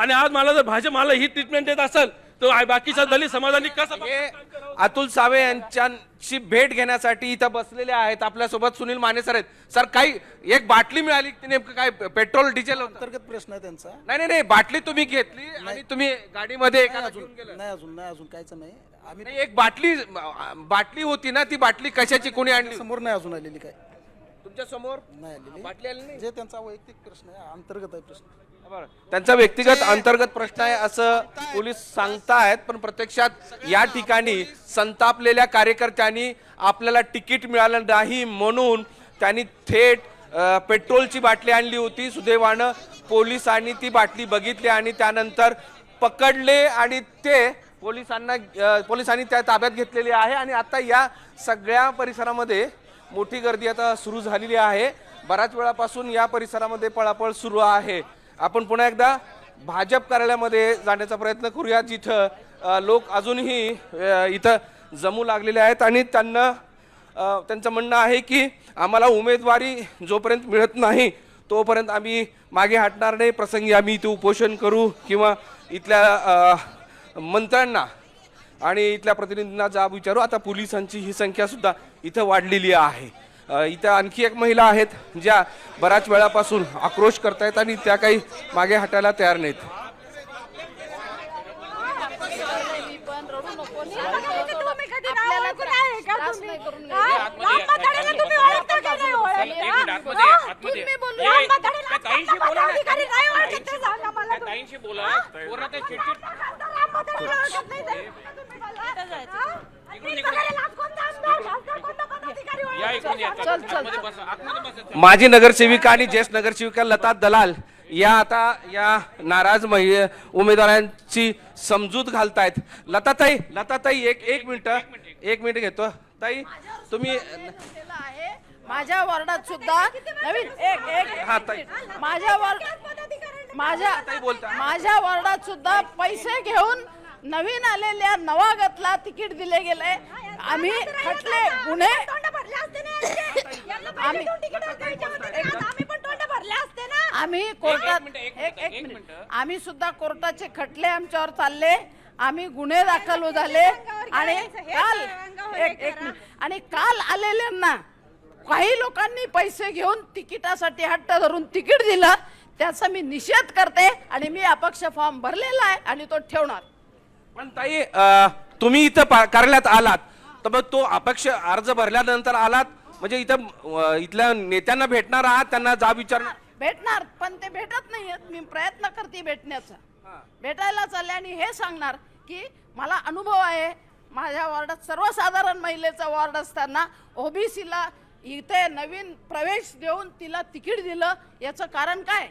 आणि आज मला जर भाजप मला ही ट्रीटमेंट देत असेल तर बाकीच्या दलित समाजाने कसं हे अतुल सावे यांच्याशी भेट घेण्यासाठी इथं बसलेले आहेत. आपल्यासोबत सुनील माने सर आहेत. सर काही एक बाटली मिळाली की नेमकं काय पेट्रोल डिझेल? अंतर्गत प्रश्न आहे त्यांचा. नाही नाही नाही बाटली तुम्ही घेतली आणि तुम्ही गाडीमध्ये नाही एकाला अजून नाही अजून नाही अजून कायच नाही. आम्ही नाही, एक बाटली बाटली होती ना ती बाटली कशाची कोणी आणली? समोर नाही अजून आलेली काय. तुमच्यासमोर? नाही आलेली. बाटली आली नाही? जे त्यांचा वैयक्तिक प्रश्न आहे अंतर्गत आहे प्रश्न. त्यांचा व्यक्तिगत अंतर्गत प्रश्न आहे असं पोलीस सांगतायत पण प्रत्यक्षात या ठिकाणी संतापलेल्या कार्यकर्त्यांनी आपल्याला तिकीट मिळालं नाही म्हणून त्यांनी थेट पेट्रोलची बाटली आणली होती. सुदैवानं पोलिसांनी ती बाटली बघितली आणि त्यानंतर पकडले आणि ते पोलिसांना पोलिसांनी त्या ताब्यात घेतलेली आहे. आणि आता या सगळ्या परिसरामध्ये मोठी गर्दी आता सुरू झालेली आहे. बऱ्याच वेळापासून या परिसरामध्ये पळापळ सुरू आहे. आपण पुन्हा एकदा भाजप कार्यालयामध्ये जाण्याचा प्रयत्न करूया जिथं लोक अजूनही इथं जमू लागलेले आहेत आणि त्यांना त्यांचं म्हणणं आहे की आम्हाला उमेदवारी जोपर्यंत मिळत नाही तोपर्यंत आम्ही मागे हटणार नाही. प्रसंगी आम्ही इथे उपोषण करू किंवा इथल्या मंत्र्यांना आणि इथल्या प्रतिनिधींना जाब विचारू. आता पोलिसांची ही संख्यासुद्धा इथं वाढलेली आहे. इथं आणखी एक महिला आहेत ज्या बऱ्याच वेळापासून आक्रोश करतायत आणि त्या काही मागे हटायला तयार नाहीत आहे का तुम्ही? हा? लांबमातळीला तुम्ही ओळखता का नाही ओळखले? हा? हा? तुम्ही बोलू. लांबमातळीला कोणता अधिकारी नाही ओळखत ते सांगा मला तुम्ही. हा? लांबमातळीला ओळखत नाही ते तुम्ही मला. हा? आणि सगळे लाच कोणता आमदार, खासदार, कोणता पदाधिकारी नाही? माजी नगरसेविका आणि ज्येष्ठ नगरसेविका लता दलाल या आता या नाराज महि उमेदवारांची समजूत घालतायत. लताताई लताताई एक एक मिनिट एक मिनिट घेतो. ताई तुम्ही माझ्या वॉर्डात सुद्धा नवीन एक एक हा ताई. माझ्या वॉर्ड माझ्या. माझ्या वॉर्डात सुद्धा पैसे घेऊन नवीन आलेल्या नवागतला तिकीट दिले गेले. आम्ही खटले गुन्हे असते ना यांचे. यांना पैसे आम्ही- देऊन तिकीट द्यायचे होते ना. आम्ही पण तोंड भरले असते ना. आम्ही कोर्टात एक एक मिनिट आम्ही सुद्धा कोर्टाचे खटले आमच्यावर चालले. आम्ही गुन्हे दाखल झाले. आणि काल एक आणि काल आलेल्यांना काही लोकांनी पैसे घेऊन तिकिटासाठी हट्ट धरून तिकीट दिलं. त्याचा मी निषेध करते आणि मी अपक्ष फॉर्म भरलेला आहे आणि तो ठेवणार. पण ताई अ, तुम्ही इथं पा- कार्यालयात आलात. तर मग तो अपक्ष अर्ज भरल्यानंतर आलात म्हणजे इथं इथल्या नेत्यांना भेटणार आहात त्यांना जाब विचारणार भेटणार पण ते भेटत नाहीयेत. मी प्रयत्न करते भेटण्याचा. भेटायला चालले आणि हे सांगणार की मला अनुभव आहे. माझ्या वॉर्डात सर्वसाधारण महिलेचा वॉर्ड असताना ओबीसीला इथे नवीन प्रवेश देऊन तिला तिकीट दिलं. याचं कारण काय?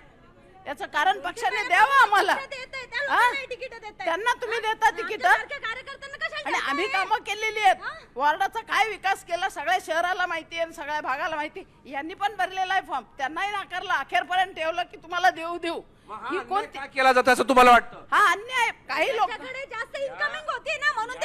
याचं कारण पक्षाने द्यावं आम्हाला. देताय, त्या? लोकांनाही तिकीटं देताय. त्यांना तुम्ही देता तिकीट? आणि आम्ही? कामं केलेली आहेत. वॉर्डाचा काय विकास केला सगळ्या शहराला माहिती आहे आणि सगळ्या भागाला माहिती यांनी पण भरलेला आहे फॉर्म. त्यांनाही नाकारला अखेरपर्यंत ठेवलं की तुम्हाला देऊ देऊ. ही कोणती केला जातं असं तुम्हाला वाटतं? हा अन्याय काही लोक जास्त इन्कमिंग होती ना म्हणून